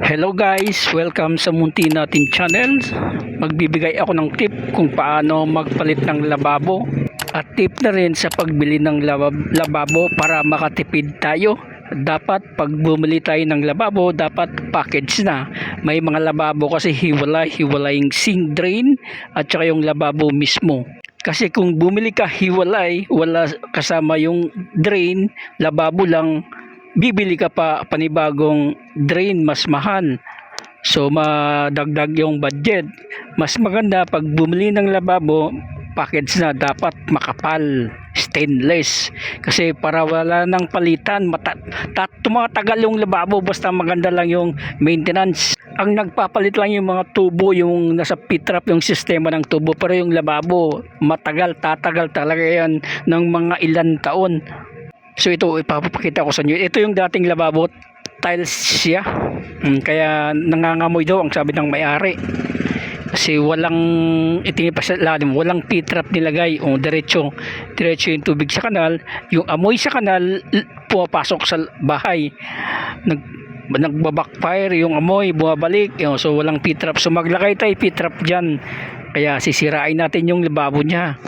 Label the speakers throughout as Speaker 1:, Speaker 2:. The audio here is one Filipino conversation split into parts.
Speaker 1: Hello guys, welcome sa Munti Natin Channel. Magbibigay ako ng tip kung paano magpalit ng lababo at tip na rin sa pagbili ng laba- lababo para makatipid tayo. Dapat pag bumili tayo ng lababo, dapat package na. May mga lababo kasi hiwalay, hiwalay yung sink drain at saka yung lababo mismo. Kasi kung bumili ka hiwalay, wala kasama yung drain, lababo lang, bibili ka pa panibagong drain mas mahal. So madagdag yung budget. Mas maganda pag bumili ng lababo, package na dapat makapal, stainless. Kasi para wala nang palitan, mata, tat, tumatagal yung lababo basta maganda lang yung maintenance. Ang nagpapalit lang yung mga tubo, yung nasa pitrap yung sistema ng tubo, pero yung lababo matagal, tatagal talaga yan ng mga ilan taon. So ito ipapakita ko sa inyo. Ito yung dating lababo tiles siya. Mm, kaya nangangamoy daw ang sabi ng may-ari. Kasi walang itingin pa sa lalim, walang pitrap nilagay. O diretso, diretso yung tubig sa kanal. Yung amoy sa kanal pumapasok sa bahay. Nag nagbabackfire yung amoy, bumabalik. Yun, so walang pitrap. So maglagay tayo pitrap diyan. Kaya sisirain natin yung lababo niya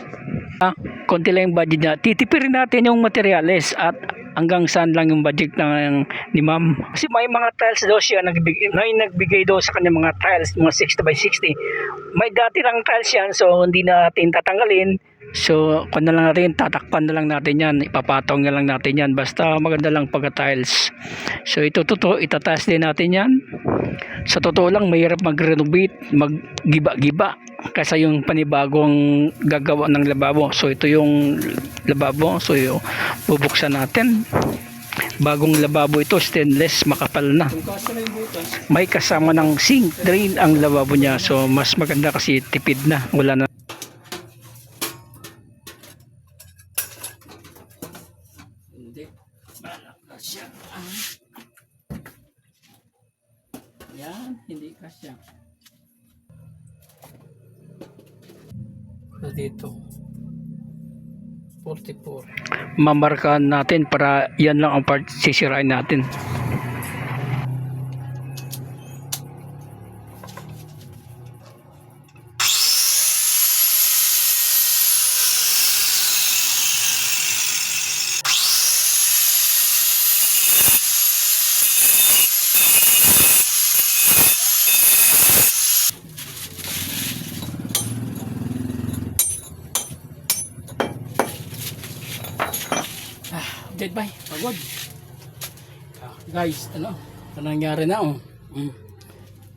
Speaker 1: konti lang yung budget niya. Titipirin natin yung materyales at hanggang saan lang yung budget ng ni ma'am. Kasi may mga tiles daw siya nagbigay, may nagbigay daw sa kanya mga tiles, mga 60 by 60. May dati lang tiles yan so hindi natin tatanggalin. So, kung na lang natin, tatakpan na lang natin yan. Ipapatong na lang natin yan. Basta maganda lang pagka-tiles. So, ito totoo, itataas din natin yan. Sa totoo lang, mahirap mag-renovate, mag-giba-giba. Kasi yung panibagong gagawa ng lababo. So, ito yung lababo. So, yung bubuksan natin. Bagong lababo ito, stainless, makapal na. May kasama ng sink drain ang lababo niya. So, mas maganda kasi tipid na. Wala na So, dito. 44. Mamarkahan natin para yan lang ang part sisirain natin. Dead by, pagod. Ah, guys, ano? Ano nangyari na oh? Mm.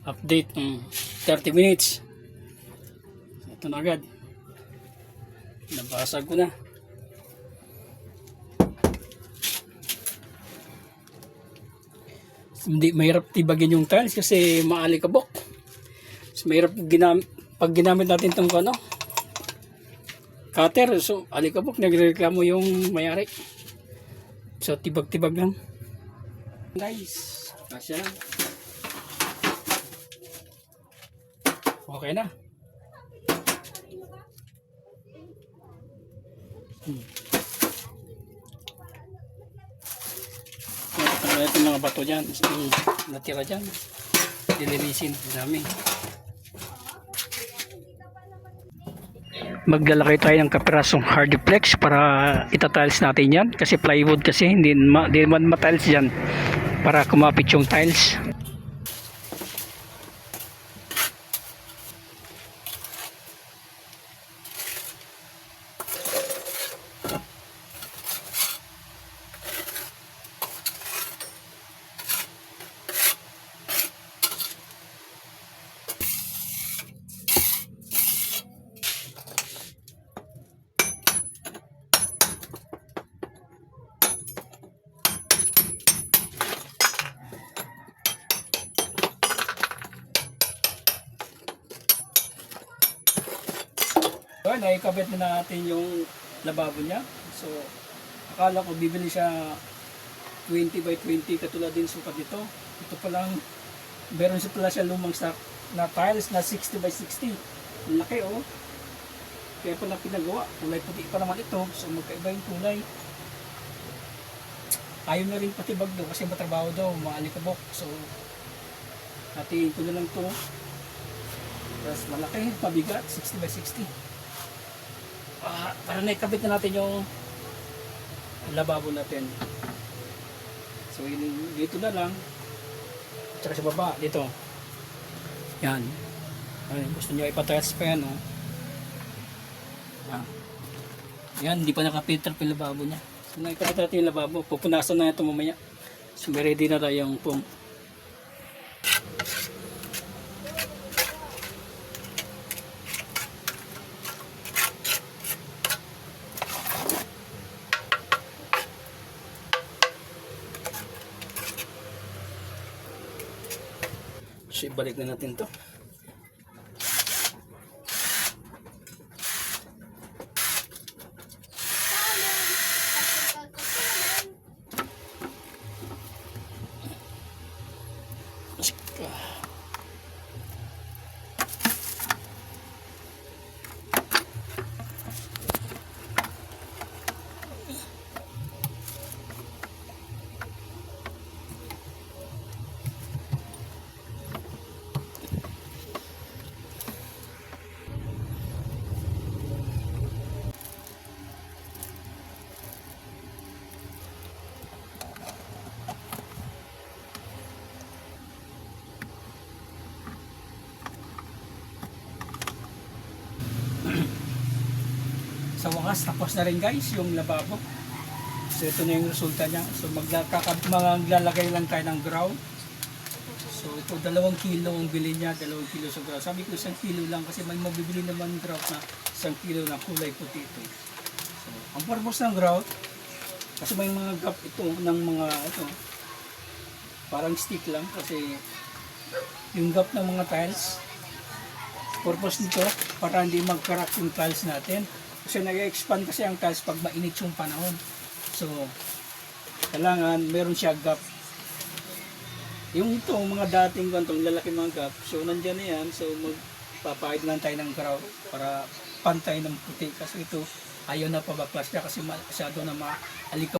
Speaker 1: Update mm. 30 minutes. Ito na agad. Nabasag ko na. Hindi mahirap tibagin yung tiles kasi maalikabok. So, mahirap ginam pag ginamit natin itong ano, cutter. So, alikabok, nagreklamo yung mayari. So, tibag-tibag lang. Guys, kasya lang. Okay na. Hmm. Itong mga bato dyan. Natira dyan. Dilinisin. Dami. Maglalagay tayo ng kapirasong hardiplex para itatiles natin yan. Kasi plywood kasi hindi, ma, hindi naman matiles yan para kumapit yung tiles So, naikabit na natin yung lababo niya. So, akala ko bibili siya 20 by 20 katulad din sukat nito. Ito pa lang, meron siya pala siya lumang stock na tiles na 60 by 60. Ang laki oh. Kaya pala pinagawa. Kulay puti pa naman ito. So, magkaiba yung kulay. Ayaw na rin patibag daw kasi matrabaho daw, maalikabok. So, Hatiin ko na lang to. Tapos malaki, pabigat, 60 by 60. Ah, para naikabit na natin yung lababo natin. So yun, dito na lang. Tsaka sa baba, dito. Yan. Ay, gusto nyo ipatest pa yan, oh. Yan. Yan, hindi pa nakapilter pa yung lababo niya. So nakikita natin yung lababo. Pupunasan na ito mamaya. So ready na tayong pump. So ibalik na natin to. Wakas, tapos na rin guys yung lababo. So ito na yung resulta niya. So maglalagay lang tayo ng ground. So ito dalawang kilo ang bili niya, dalawang kilo sa ground. Sabi ko isang kilo lang kasi may mabibili naman ground na isang kilo na kulay puti ito. So ang purpose ng ground, kasi may mga gap ito ng mga ito, parang stick lang kasi yung gap ng mga tiles, purpose nito para hindi mag-crack yung tiles natin. Kasi nag-expand kasi ang tiles pag mainit yung panahon. So, kailangan meron siya gap. Yung ito, mga dating gantong lalaki mga gap, so nandyan na yan. So, magpapahid lang tayo ng grout para pantay ng puti. Kasi ito, ayaw na pabaklas niya kasi masyado na maalikaw.